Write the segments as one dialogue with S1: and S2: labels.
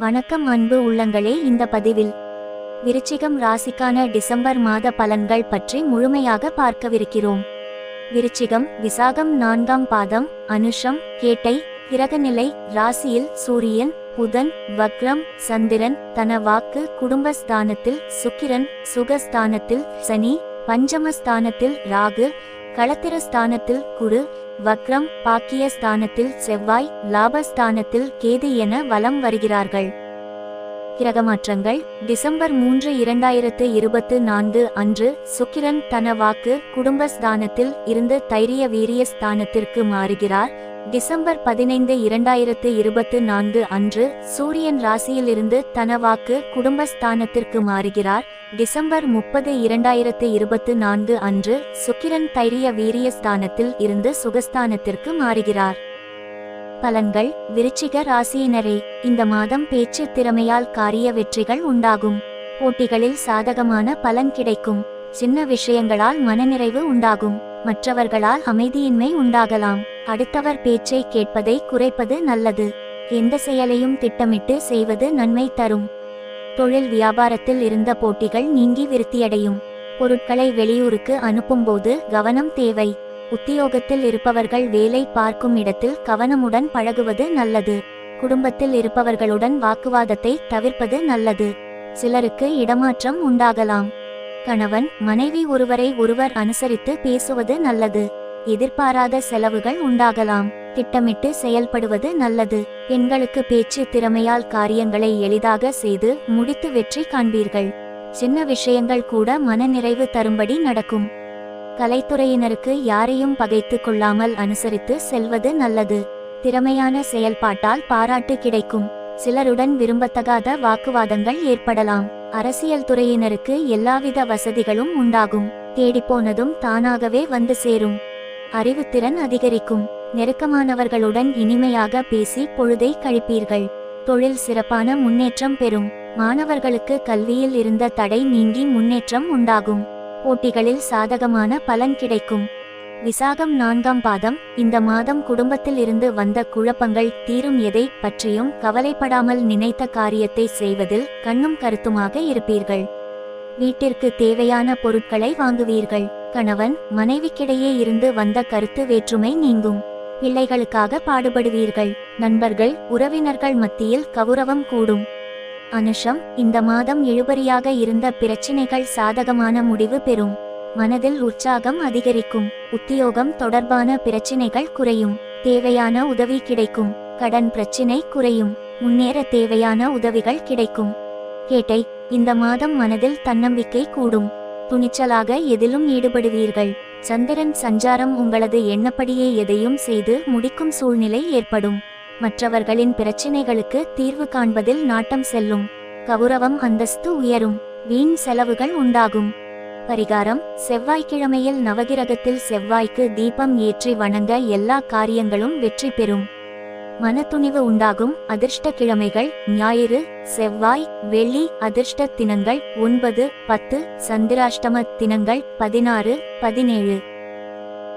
S1: வணக்கம் அன்பு உள்ளங்களே இந்த பதிவில். விருச்சிகம் ராசிக்கான டிசம்பர் மாத பலன்கள் பற்றி முழுமையாக பார்க்கவிருக்கிறோம். விருச்சிகம் விசாகம் நான்காம் பாதம் அனுஷம் கேட்டை கிரகநிலை ராசியில் சூரியன் புதன் வக்ரம் சந்திரன் தன வாக்கு குடும்பஸ்தானத்தில் சுக்கிரன் சுகஸ்தானத்தில் சனி பஞ்சமஸ்தானத்தில் ராகு களத்திரஸ்தானத்தில் குரு வக்ரம் பாக்கிய ஸ்தானத்தில் செவ்வாய் லாபஸ்தானத்தில் கேது என வலம் வருகிறார்கள். கிரகமாற்றங்கள். டிசம்பர் மூன்று இரண்டாயிரத்து இருபத்து நான்கு அன்று சுக்கிரன் தன வாக்கு குடும்பஸ்தானத்தில் இருந்து தைரிய வீரிய ஸ்தானத்திற்கு மாறுகிறார். டிசம்பர் பதினைந்து இரண்டாயிரத்து இருபத்து நான்கு அன்று சூரியன் ராசியிலிருந்து தனவாக்கு குடும்பஸ்தானத்திற்கு மாறுகிறார். டிசம்பர் முப்பது இரண்டாயிரத்து இருபத்து நான்கு அன்று சுக்கிரன் தைரிய வீரிய ஸ்தானத்தில் இருந்து சுகஸ்தானத்திற்கு மாறுகிறார். பலன்கள் விருச்சிக ராசியினரே இந்த மாதம் பேச்சு திறமையால் காரிய வெற்றிகள் உண்டாகும். போட்டிகளில் சாதகமான பலன் கிடைக்கும். சின்ன விஷயங்களால் மனநிறைவு உண்டாகும். மற்றவர்களால் அமைதியின்மை உண்டாகலாம். அடுத்தவர் பேச்சை கேட்பதை குறைப்பது நல்லது. எந்த செயலையும் திட்டமிட்டு செய்வது நன்மை தரும். தொழில் வியாபாரத்தில் இருந்த போட்டிகள் நீங்கி விருத்தியடையும். பொருட்களை வெளியூருக்கு அனுப்பும்போது கவனம் தேவை. உத்தியோகத்தில் இருப்பவர்கள் வேலை பார்க்கும் இடத்தில் கவனமுடன் பழகுவது நல்லது. குடும்பத்தில் இருப்பவர்களுடன் வாக்குவாதத்தை தவிர்ப்பது நல்லது. சிலருக்கு இடமாற்றம் உண்டாகலாம். கணவன் மனைவி ஒருவரை ஒருவர் அனுசரித்து பேசுவது நல்லது. எதிர்பாராத செலவுகள் உண்டாகலாம். திட்டமிட்டு செயல்படுவது நல்லது. பெண்களுக்கு பேச்சு திறமையால் காரியங்களை எளிதாக செய்து முடித்து வெற்றி காண்பீர்கள். சின்ன விஷயங்கள் கூட மனநிறைவு தரும்படி நடக்கும். கலைத்துறையினருக்கு யாரையும் பகைத்து கொள்ளாமல் அனுசரித்து செல்வது நல்லது. திறமையான செயல்பாட்டால் பாராட்டு கிடைக்கும். சிலருடன் விரும்பத்தகாத வாக்குவாதங்கள் ஏற்படலாம். அரசியல் துறையினருக்கு எல்லாவித வசதிகளும் உண்டாகும். தேடிப்போனதும் தானாகவே வந்து சேரும். அறிவுத்திறன் அதிகரிக்கும். நெருக்கமானவர்களுடன் இனிமையாக பேசி பொழுதை கழிப்பீர்கள். தொழில் சிறப்பான முன்னேற்றம் பெறும். மாணவர்களுக்கு கல்வியில் இருந்த தடை நீங்கி முன்னேற்றம் உண்டாகும். போட்டிகளில் சாதகமான பலன் கிடைக்கும். விசாகம் நான்காம் பாதம் இந்த மாதம் குடும்பத்தில் இருந்து வந்த குழப்பங்கள் தீரும் எதை பற்றியும் கவலைப்படாமல் நினைத்த காரியத்தை செய்வதில் கண்ணும் கருத்துமாக இருப்பீர்கள். வீட்டிற்கு தேவையான பொருட்களை வாங்குவீர்கள். கணவன் மனைவிக்கிடையே இருந்து வந்த கருத்து வேற்றுமை நீங்கும். பிள்ளைகளுக்காக பாடுபடுவீர்கள். நண்பர்கள் உறவினர்கள் மத்தியில் கௌரவம் கூடும். அனுஷம் இந்த மாதம் இழுபறியாக இருந்த பிரச்சினைகள் சாதகமான முடிவு பெறும். மனதில் உற்சாகம் அதிகரிக்கும். உத்தியோகம் தொடர்பான பிரச்சினைகள் குறையும். தேவையான உதவி கிடைக்கும். கடன் பிரச்சினை குறையும். முன்னேற தேவையான உதவிகள் கிடைக்கும். கேட்டை இந்த மாதம் மனதில் தன்னம்பிக்கை கூடும். துணிச்சலாக எதிலும் ஈடுபடுவீர்கள். சந்திரன் சஞ்சாரம் உங்களது எண்ணப்படியே எதையும் செய்து முடிக்கும் சூழ்நிலை ஏற்படும். மற்றவர்களின் பிரச்சினைகளுக்கு தீர்வு காண்பதில் நாட்டம் செல்லும். கௌரவம் அந்தஸ்து உயரும். வீண் செலவுகள் உண்டாகும். பரிகாரம் செவ்வாய்க்கிழமையில் நவகிரகத்தில் செவ்வாய்க்கு தீபம் ஏற்றி வணங்க எல்லா காரியங்களும் வெற்றி பெறும். மனத்துணிவு உண்டாகும். அதிர்ஷ்ட கிழமைகள் ஞாயிறு செவ்வாய் வெள்ளி அதிர்ஷ்ட தினங்கள் ஒன்பது பத்து சந்திராஷ்டம தினங்கள் பதினாறு பதினேழு.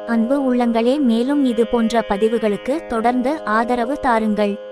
S1: அன்பு உள்ளங்களே மேலும் இது போன்ற பதிவுகளுக்கு தொடர்ந்து ஆதரவு தாருங்கள்.